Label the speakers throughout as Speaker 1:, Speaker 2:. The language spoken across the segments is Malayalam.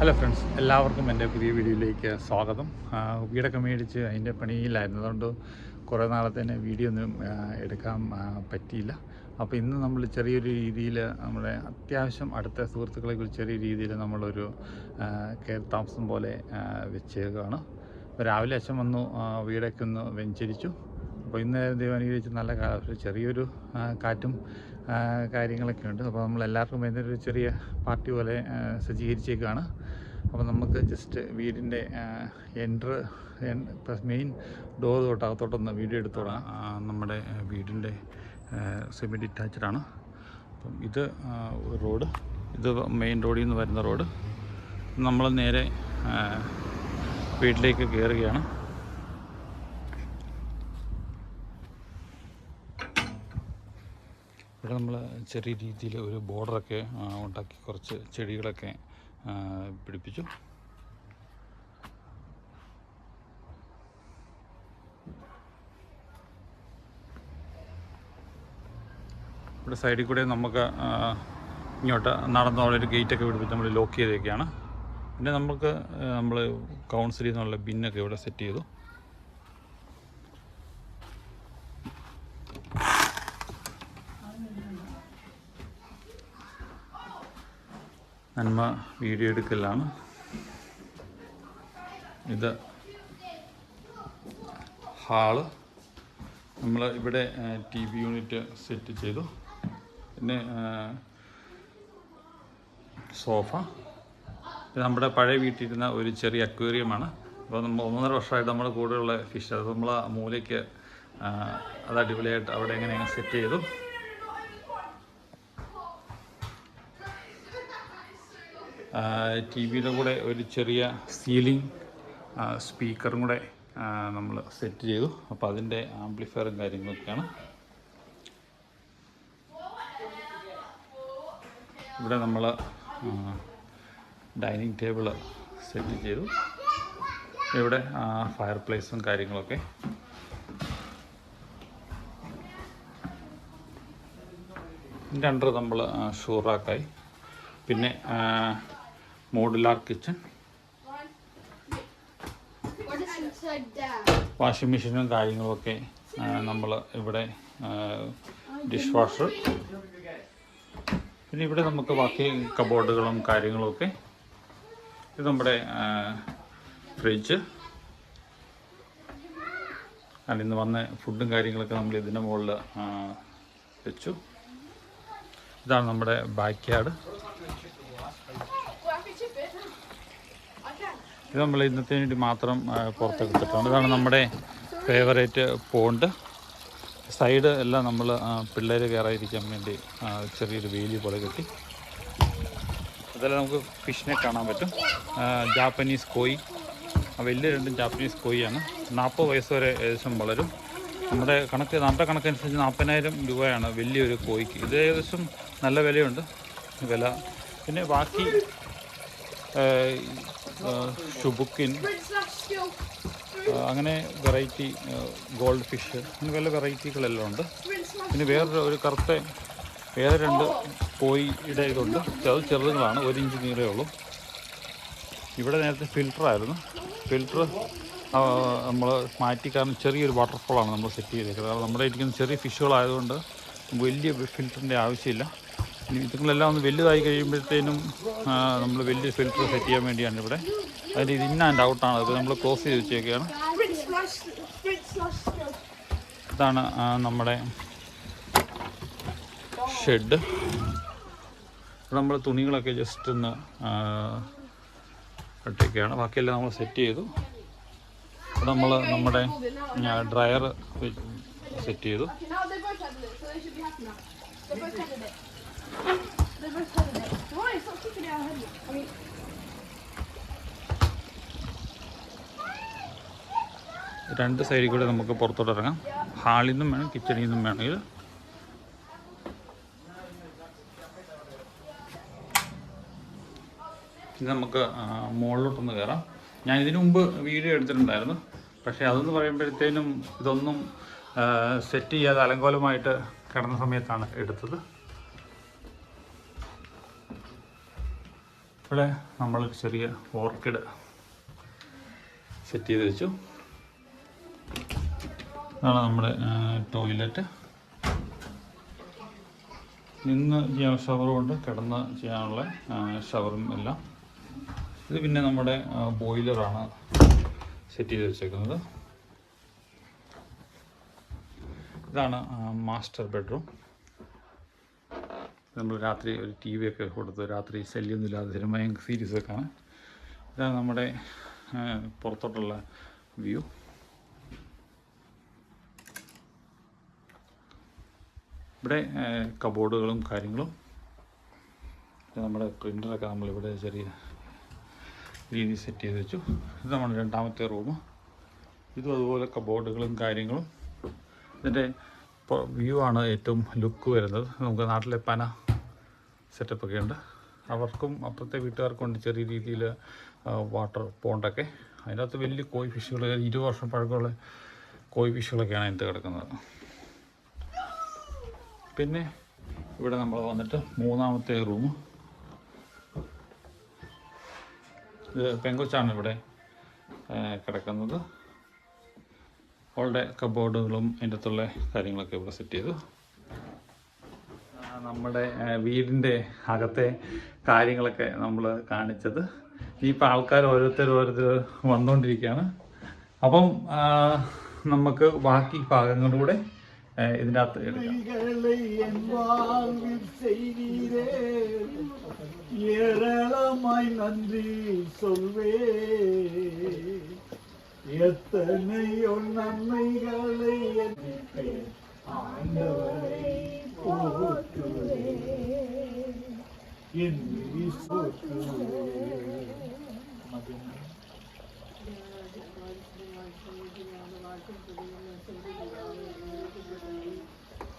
Speaker 1: ഹലോ ഫ്രണ്ട്സ് എല്ലാവർക്കും എന്റെ പുതിയ വീഡിയോയിലേക്ക് സ്വാഗതം. വീടൊക്കെ മേടിച്ച് അതിന്റെ പണിയിലായിരുന്നു അതുകൊണ്ട് കുറേ തന്നെ വീഡിയോ ഒന്നും എടുക്കാൻ പറ്റിയില്ല. അപ്പോൾ ഇന്ന് നമ്മൾ ചെറിയൊരു രീതിയിൽ നമ്മുടെ അത്യാവശ്യം അടുത്ത സുഹൃത്തുക്കളെ കുറിച്ച് ചെറിയ രീതിയിൽ നമ്മളൊരു കയറി താമസം പോലെ അപ്പോൾ രാവിലെ അച്ഛൻ വന്നു വീടൊക്കെ ഒന്ന് വെഞ്ചരിച്ചു. അപ്പോൾ ഇന്ന് ദൈവം അനുഗ്രഹിച്ച് നല്ല ചെറിയൊരു കാറ്റും കാര്യങ്ങളൊക്കെ ഉണ്ട്. അപ്പോൾ നമ്മൾ എല്ലാവർക്കും വേണ്ടി ഒരു ചെറിയ പാർട്ടി പോലെ സജ്ജീകരിച്ചേക്കാണ്. അപ്പോൾ നമുക്ക് ജസ്റ്റ് വീടിന്റെ എൻട്ര് മെയിൻ ഡോർ തൊട്ട് അകത്തോട്ടൊന്ന് വീഡിയോ എടുത്തോളാം. നമ്മുടെ വീടിന്റെ സെമി ആണ്. അപ്പം ഇത് റോഡ് ഇത് മെയിൻ റോഡിൽ നിന്ന് വരുന്ന റോഡ് നമ്മൾ നേരെ വീട്ടിലേക്ക് കയറുകയാണ് ഇവിടെ നമ്മൾ ചെറിയ രീതിയിൽ ഒരു ബോർഡറൊക്കെ ഉണ്ടാക്കി കുറച്ച് ചെടികളൊക്കെ പിടിപ്പിച്ചു. ഇവിടെ സൈഡിൽ കൂടെ നമുക്ക് ഇങ്ങോട്ട് നടന്ന ഒരു ഗേറ്റൊക്കെ പിടിപ്പിച്ച് നമ്മൾ ലോക്ക് ചെയ്തേക്കാണ്. പിന്നെ നമുക്ക് നമ്മൾ കൗൺസിലിൽ നിന്നുള്ള ബിന്നൊക്കെ ഇവിടെ സെറ്റ് ചെയ്തു. നന്മ വീഡിയോ എടുക്കലാണ്. ഇത് ഹാൾ. നമ്മൾ ഇവിടെ ടി വി യൂണിറ്റ് സെറ്റ് ചെയ്തു. പിന്നെ സോഫ. നമ്മുടെ പഴയ വീട്ടിലിരുന്ന ഒരു ചെറിയ അക്വേറിയമാണ്. അപ്പോൾ നമ്മൾ ഒന്നര വർഷമായിട്ട് നമ്മുടെ കൂടെയുള്ള ഫിഷ്. അത് നമ്മൾ മൂലയ്ക്ക് അത് അടിപൊളിയായിട്ട് അവിടെ എങ്ങനെ സെറ്റ് ചെയ്തു. ടി വിയുടെ കൂടെ ഒരു ചെറിയ സീലിംഗ് സ്പീക്കറും കൂടെ നമ്മൾ സെറ്റ് ചെയ്തു. അപ്പോൾ അതിന്റെ ആംപ്ലിഫയറും കാര്യങ്ങളൊക്കെയാണ്. ഇവിടെ നമ്മൾ ഡൈനിങ് ടേബിൾ സെറ്റ് ചെയ്തു. ഇവിടെ ഫയർ പ്ലേസും കാര്യങ്ങളൊക്കെ. രണ്ടർ നമ്മൾ ഷൂറാക്കായി പിന്നെ മോഡുലാർ കിച്ചൺ വാഷിംഗ് മെഷീനും കാര്യങ്ങളുമൊക്കെ നമ്മൾ ഇവിടെ ഡിഷ് വാഷർ പിന്നെ ഇവിടെ നമുക്ക് ബാക്കി കബോർഡുകളും കാര്യങ്ങളുമൊക്കെ ഇത് നമ്മുടെ ഫ്രിഡ്ജ് അല്ല ഇന്ന് വന്ന ഫുഡും കാര്യങ്ങളൊക്കെ നമ്മൾ ഇതിന്റെ മുകളിൽ വെച്ചു. ഇതാണ് നമ്മുടെ ബാക്ക് യാർഡ് ഇത് നമ്മൾ ഇന്നത്തെ വേണ്ടി മാത്രം പുറത്തെടുത്തിട്ടുണ്ട്. ഇതാണ് നമ്മുടെ ഫേവറേറ്റ് പോണ്ട് സൈഡ് എല്ലാം നമ്മൾ പിള്ളേർ കയറാതിരിക്കാൻ വേണ്ടി ചെറിയൊരു വേലി പോലെ കെട്ടി. അതെല്ലാം നമുക്ക് ഫിഷിനെ കാണാൻ പറ്റും. ജാപ്പനീസ് കോയി വലിയ രണ്ടും ജാപ്പനീസ് കോയിയാണ് നാൽപ്പത് വയസ്സ് വരെ ഏകദേശം വളരും. നമ്മുടെ കണക്ക് നമ്മുടെ കണക്കനുസരിച്ച് നാൽപ്പതിനായിരം രൂപയാണ് വലിയൊരു കോയിക്ക്. ഇത് ഏകദേശം നല്ല വിലയുണ്ട്. വില. പിന്നെ ബാക്കി ഷുബുക്കിൻ അങ്ങനെ വെറൈറ്റി ഗോൾഡ് ഫിഷ് അങ്ങനെ പല വെറൈറ്റികളെല്ലാം ഉണ്ട്. പിന്നെ വേറൊരു ഒരു കറുത്ത വേറെ രണ്ട് കോയിയുടെ ഇതുണ്ട്. അത് ചെറുതുങ്ങളാണ് ഒരു ഇഞ്ച് നീളേ ഉള്ളൂ. ഇവിടെ നേരത്തെ ഫിൽറ്ററായിരുന്നു ഫിൽറ്റർ നമ്മൾ മാറ്റി കാരണം ചെറിയൊരു വാട്ടർഫോളാണ് നമ്മൾ സെറ്റ് ചെയ്തേക്കുന്നത്. കാരണം നമ്മുടെ ഇരിക്കുന്ന ചെറിയ ഫിഷുകളായതുകൊണ്ട് വലിയ ഫിൽറ്ററിന്റെ ആവശ്യമില്ല. ഇനി ഇതുങ്ങളെല്ലാം ഒന്ന് വലുതായി കഴിയുമ്പോഴത്തേനും നമ്മൾ വലിയ ഫിൽറ്റർ സെറ്റ് ചെയ്യാൻ വേണ്ടിയാണ് ഇവിടെ. അതിന്റെ ഇത് ഇന്ന ആൻഡ് ഔട്ടാണ് അത് നമ്മൾ ക്ലോസ് ചെയ്ത്
Speaker 2: skill.
Speaker 1: ഇതാണ് നമ്മുടെ ഷെഡ് നമ്മൾ തുണികളൊക്കെ ജസ്റ്റ് ഒന്ന് ഇട്ടേക്കാണ്. ബാക്കിയെല്ലാം നമ്മൾ സെറ്റ് ചെയ്തു. നമ്മൾ നമ്മുടെ ഡ്രയർ സെറ്റ് ചെയ്തു. രണ്ട് സൈഡിൽ കൂടെ നമുക്ക് പുറത്തോട്ട് ഇറങ്ങാം. ഹാളിൽ നിന്നും വേണം കിച്ചണിൽ നിന്നും വേണമെങ്കിൽ. ഇനി നമുക്ക് മുകളിലോട്ടൊന്ന് കയറാം. ഞാൻ ഇതിനു മുമ്പ് വീഡിയോ എടുത്തിട്ടുണ്ടായിരുന്നു. പക്ഷേ അതെന്ന് പറയുമ്പോഴത്തേനും ഇതൊന്നും സെറ്റ് ചെയ്യാതെ അലങ്കോലമായിട്ട് കിടന്ന സമയത്താണ് എടുത്തത്. ഇവിടെ നമ്മൾ ചെറിയ ഓർക്കിഡ് സെറ്റ് ചെയ്ത് വെച്ചു. അതാണ് നമ്മുടെ ടോയ്ലറ്റ്. നിന്ന് ചെയ്യാൻ ഉണ്ട് കിടന്ന് ചെയ്യാനുള്ള ഷവറും എല്ലാം. ഇത് പിന്നെ നമ്മുടെ ബോയിലറാണ് സെറ്റ് ചെയ്ത് വെച്ചേക്കുന്നത്. ഇതാണ് മാസ്റ്റർ ബെഡ്റൂം നമ്മൾ രാത്രി ഒരു ടി വി ഒക്കെ കൊടുത്ത് രാത്രി ശല്യമൊന്നുമില്ലാതെ സിനിമയും സീരീസ് വെക്കാണ്. ഇതാണ് നമ്മുടെ പുറത്തോട്ടുള്ള വ്യൂ. ഇവിടെ കബോർഡുകളും കാര്യങ്ങളും. നമ്മുടെ പ്രിന്ററൊക്കെ നമ്മളിവിടെ ചെറിയ രീതി സെറ്റ് ചെയ്ത് വെച്ചു. ഇത് നമ്മുടെ രണ്ടാമത്തെ റൂം. ഇതും അതുപോലെ കബോർഡുകളും കാര്യങ്ങളും. ഇതിന്റെ വ്യൂ ആണ് ഏറ്റവും ലുക്ക് വരുന്നത്. നമുക്ക് നാട്ടിലെ പന സെറ്റപ്പ് ഒക്കെ ഉണ്ട്. അവർക്കും അപ്പുറത്തെ വീട്ടുകാർക്കും ഉണ്ട് ചെറിയ രീതിയിൽ വാട്ടർ പോണ്ടൊക്കെ അതിനകത്ത് വലിയ കോയി ഫിഷുകൾ ഇരുപത് വർഷം പഴക്കമുള്ള കോയി ഫിഷുകളൊക്കെയാണ് അതിനകത്ത് കിടക്കുന്നത്. പിന്നെ ഇവിടെ നമ്മൾ വന്നിട്ട് മൂന്നാമത്തെ റൂം ഇത് പെങ്കൊച്ചാണ് ഇവിടെ കിടക്കുന്നത്. അവളുടെ കബോർഡുകളും അതിന്റെ അകത്തുള്ള കാര്യങ്ങളൊക്കെ ഇവിടെ സെറ്റ് ചെയ്തു. നമ്മുടെ ആ, വീടിൻ്റെ അകത്തെ കാര്യങ്ങളൊക്കെ നമ്മൾ കാണിച്ചത് ഇനിയിപ്പോൾ ആൾക്കാർ ഓരോരുത്തർ ഓരോരുത്തർ വന്നുകൊണ്ടിരിക്കുകയാണ് അപ്പം ആ, നമുക്ക് ബാക്കി ഭാഗങ്ങളിലൂടെ ആ, ഇതിൻ്റെ അകത്ത് എടുക്കാം
Speaker 3: நன்மைகளை என் வாழ்வில் செய்தீரே ஏராளமாய் நன்றி சொல்வே எத்தனையோ நன்மைகளை என் ஆண்டவரை ഓർത്തുവേ എന്ന് വിശ്വത്തുവേ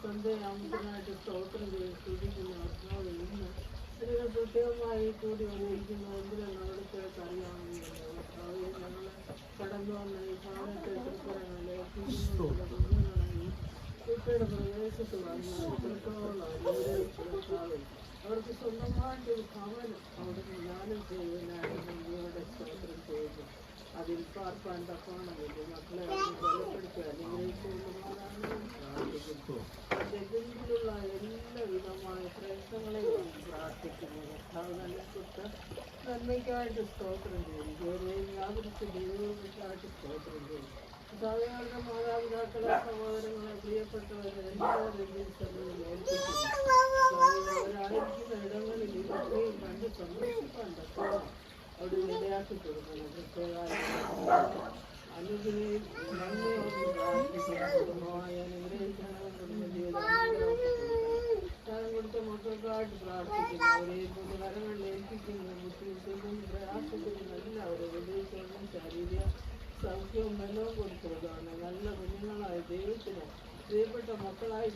Speaker 4: സ്വന്തയാമത്തിനായിട്ട് സ്തോത്രം ചെയ്ത് സൂചിക്കുന്ന ആത്മാവിൽ നിന്ന് സ്ത്രീകൾ പ്രത്യേകമായി കൂടി വന്നിരിക്കുന്ന എന്തിനും നമ്മുടെ അറിയാവുന്നില്ല ഞങ്ങൾ കടന്നു വന്ന ഈ ഭാഗത്തെ തൃപ്പുരങ്ങളെ കുഞ്ഞുങ്ങളുടെ കുട്ടിയുടെ പ്രദേശത്ത് വന്ന് എത്രത്തോളം അവർക്ക് സ്വന്തമായിട്ട് ഒരു ഭവനം അവിടെ ജ്ഞാനം ചെയ്യുവാനായിട്ട് ഇവിടെ സ്തോത്രം അതിൽ പാർപ്പാൻ തക്കവണമില്ല മക്കളെ ബലപ്പെടുത്തി അനുഗ്രഹിച്ചുകൊണ്ടുപോകാനാണ് പ്രാർത്ഥിക്കുന്നു ജഗതിയിലുള്ള എല്ലാ വിധമായ പ്രയത്നങ്ങളെയും പ്രാർത്ഥിക്കുന്നത് അത് നൽകിട്ട് നന്മയ്ക്കായിട്ട് സ്തോത്രം ചെയ്യും ജോലിയെ വ്യാപരിച്ച് ദൈവങ്ങൾക്കായിട്ട് സ്തോത്രം ചെയ്യും സാധാരണ മാതാപിതാക്കളെ സഹോദരങ്ങളെ പ്രിയപ്പെട്ടവരെ എല്ലാവരും അവരായിരിക്കുന്ന ഇടങ്ങളിൽ ഇതൊക്കെയും കണ്ട് തക്കവണ്ണം അവിടെ ഇടയാക്കി കൊടുക്കണം പ്രത്യേകമായി അനുഗ്രഹം പ്രാർത്ഥിക്കണം കുടുംബമായി അനുഗ്രഹിക്കണമെന്ന് ജീവിതം കൊടുത്ത മക്കൾക്കായിട്ട് പ്രാർത്ഥിക്കുന്നു. അവരെ പൊതുകരങ്ങളിൽ ഏൽപ്പിക്കുന്നു ബുദ്ധിമുട്ടും പ്രയാസത്തിനും എല്ലാവരും വിദേശവും ശാരീരിക സൗഖ്യവും ബലവും കൊടുത്തതാണ് നല്ല കുഞ്ഞുങ്ങളായ ദൈവത്തിന് പ്രിയപ്പെട്ട മക്കളായി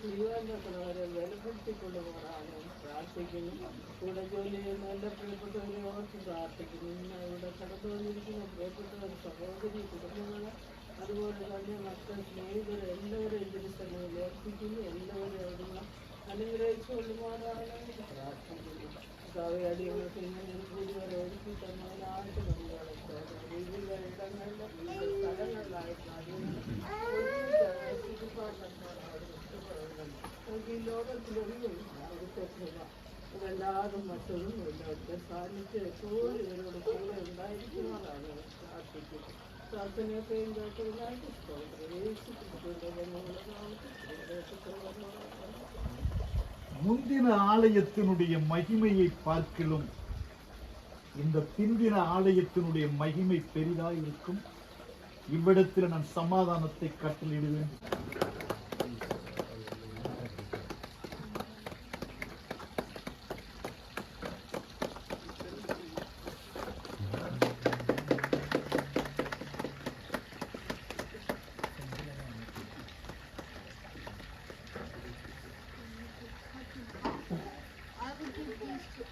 Speaker 4: തക്കവരെ ബലപ്പെടുത്തിക്കൊണ്ട് പോകാനും പ്രാർത്ഥിക്കുന്നു. കൂടെ ജോലി ചെയ്യുന്ന എന്റെ പ്രിയപ്പെട്ടവരെ ഓർത്ത് പ്രാർത്ഥിക്കുന്നു. ഇന്ന് ഇവിടെ കടന്നു വന്നിരിക്കുന്ന പ്രിയപ്പെട്ടവർ സഹോദരി കുടുംബങ്ങളെ അതുപോലെ തന്നെ മക്കൾ സ്നേഹിതർ എല്ലാവരെയും തന്നെ ഏൽപ്പിക്കുന്നു. എല്ലാവരും അവിടുന്ന് അനുഗ്രഹിച്ചുകൊണ്ട് പോകാനാണ് പ്രാർത്ഥിക്കുന്നു. കവയടികൾക്ക് ഇങ്ങനെ കൂടി വരെ ഒരുക്കി തന്നതിനായിട്ട് നമ്മളെ വിവിധ ഇടങ്ങളിൽ വിവിധ സ്ഥലങ്ങളിലായിട്ട് നമുക്ക് ഈ ലോകത്തിലൊന്നും അവിടുത്തെ കൃപ ഇതല്ലാതെ മറ്റൊന്നും ഇല്ല അവിടുത്തെ സാന്നിധ്യം എപ്പോഴും ഇവരോട് കൂടെ ഉണ്ടായിരിക്കുന്നതാണ് പ്രാർത്ഥിക്കുന്നത് പ്രാർത്ഥനയൊക്കെയും കേട്ടതിനായിട്ട് യേശു ക്രിസ്തുവിന്റെ ജന്മമുള്ള നാമത്തിൽ
Speaker 3: முந்தின ஆலயத்தினுடைய மகிமையை பார்க்கிலும் இந்த பிந்தின ஆலயத்தினுடைய மகிமை பெரிதாய் இருக்கும் இவ்விடத்தில் நான் சமாதானத்தை
Speaker 2: கட்டளிடுவேன்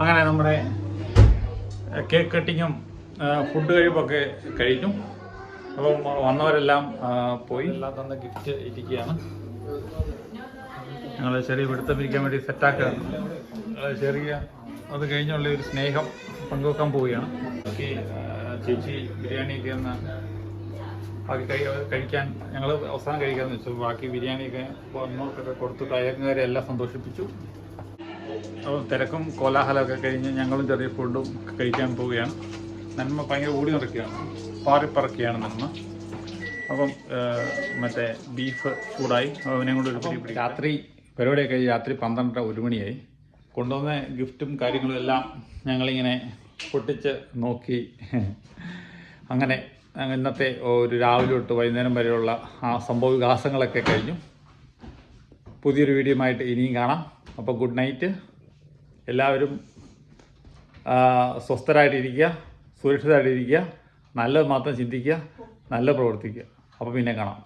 Speaker 1: അങ്ങനെ നമ്മുടെ കേക്ക് കട്ടിങ്ങും ഫുഡ് കഴിപ്പൊക്കെ കഴിഞ്ഞു അപ്പം വന്നവരെല്ലാം പോയി. എല്ലാം തന്ന ഗിഫ്റ്റ് ഇരിക്കുകയാണ്. ഞങ്ങൾ ചെറിയ പിടുത്തം ഇരിക്കാൻ വേണ്ടി സെറ്റാക്കുക ചെറിയ അത് കഴിഞ്ഞുള്ള ഒരു സ്നേഹം പങ്കുവെക്കാൻ പോവുകയാണ്. ചേച്ചി ബിരിയാണിയൊക്കെ ഒന്ന് ബാക്കി കൈ കഴിക്കാൻ ഞങ്ങൾ അവസാനം കഴിക്കാമെന്ന് വെച്ചു. ബാക്കി ബിരിയാണിയൊക്കെ ഒക്കെ കൊടുത്തു കയറുകാരെ എല്ലാം സന്തോഷിപ്പിച്ചു. അപ്പോൾ തിരക്കും കോലാഹലമൊക്കെ കഴിഞ്ഞ് ഞങ്ങളും ചെറിയ ഫുഡും കഴിക്കാൻ പോവുകയാണ്. നന്മ ഭയങ്കര ഓടി നടക്കുകയാണ്. പാറിപ്പറക്കുകയാണ് നന്മ. അപ്പം മറ്റേ ബീഫ് ചൂടായി. അവനെ കൊണ്ട് ഒരു രാത്രി പരിപാടിയൊക്കെ രാത്രി പന്ത്രണ്ടര ഒരു മണിയായി. കൊണ്ടുവന്ന ഗിഫ്റ്റും കാര്യങ്ങളും എല്ലാം ഞങ്ങളിങ്ങനെ പൊട്ടിച്ച് നോക്കി. അങ്ങനെ ഇന്നത്തെ ഒരു രാവിലെ തൊട്ട് വൈകുന്നേരം വരെയുള്ള ആ സംഭവ വികാസങ്ങളൊക്കെ കഴിഞ്ഞു. പുതിയൊരു വീഡിയോയുമായിട്ട് ഇനിയും കാണാം. അപ്പോൾ ഗുഡ് നൈറ്റ് എല്ലാവരും സ്വസ്ഥരായിട്ടിരിക്കുക സുരക്ഷിതരായിട്ടിരിക്കുക നല്ലത് മാത്രം ചിന്തിക്കുക നല്ല പ്രവർത്തിക്കുക. അപ്പോൾ പിന്നെ കാണാം.